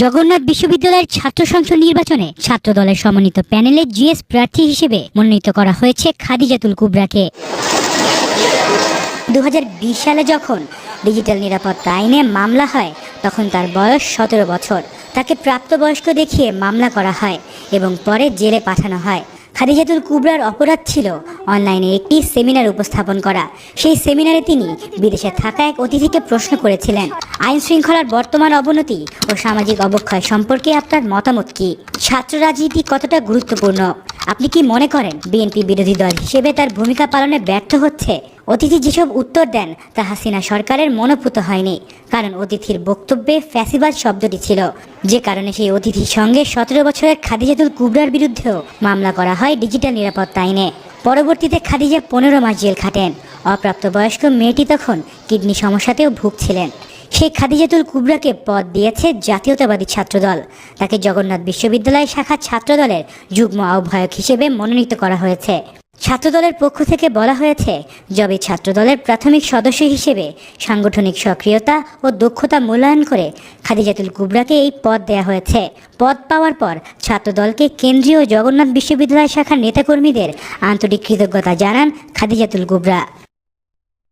জগন্নাথ বিশ্ববিদ্যালয়ের ছাত্র সংসদ নির্বাচনে ছাত্র দলের সমন্বিত প্যানেলে জিএস প্রার্থী হিসেবে মনোনীত করা হয়েছে খাদিজাতুল কুবরাকে। দু হাজার বিশ সালে যখন ডিজিটাল নিরাপত্তা আইনে মামলা হয়, তখন তার বয়স সতেরো বছর। তাকে প্রাপ্তবয়স্ক দেখিয়ে মামলা করা হয় এবং পরে জেলে পাঠানো হয়। খাদিজাতুল কুবরার অপরাধ ছিল অনলাইনে একটি সেমিনার উপস্থাপন করা। সেই সেমিনারে তিনি বিদেশে থাকা এক অতিথিকে প্রশ্ন করেছিলেন, আইন শৃঙ্খলার বর্তমান অবনতি ও সামাজিক অবক্ষয় সম্পর্কে আপনার মতামত কি? ছাত্র রাজনীতি কতটা গুরুত্বপূর্ণ? আপনি কি মনে করেন বিএনপি বিরোধী দল হিসেবে তার ভূমিকা পালনে ব্যর্থ হচ্ছে অতিথি যেসব উত্তর দেন, তা হাসিনা সরকারের মনোভূত হয়নি, কারণ অতিথির বক্তব্যে ফ্যাসিবাদ শব্দটি ছিল। যে কারণে সেই অতিথির সঙ্গে সতেরো বছরের খাদিজাতুল কুবরার বিরুদ্ধেও মামলা করা হয় ডিজিটাল নিরাপত্তা আইনে। পরবর্তীতে খাদিজা পনেরো মাস জেল খাটেন। অপ্রাপ্তবয়স্ক মেয়েটি তখন কিডনি সমস্যাতেও ভুগছিলেন। সেই খাদিজাতুল কুবরাকে পদ দিয়েছে জাতীয়তাবাদী ছাত্রদল। তাকে জগন্নাথ বিশ্ববিদ্যালয় শাখা ছাত্রদলের যুগ্ম আহ্বায়ক হিসেবে মনোনীত করা হয়েছে। ছাত্রদলের পক্ষ থেকে বলা হয়েছে, যবে ছাত্রদলের প্রাথমিক সদস্য হিসেবে সাংগঠনিক সক্রিয়তা ও দক্ষতা মূল্যায়ন করে খাদিজাতুল কুবরাকে এই পদ দেয়া হয়েছে। পদ পাওয়ার পর ছাত্রদলকে কেন্দ্রীয় জগন্নাথ বিশ্ববিদ্যালয় শাখার নেতাকর্মীদের আন্তরিক কৃতজ্ঞতা জানান খাদিজাতুল কুবরা।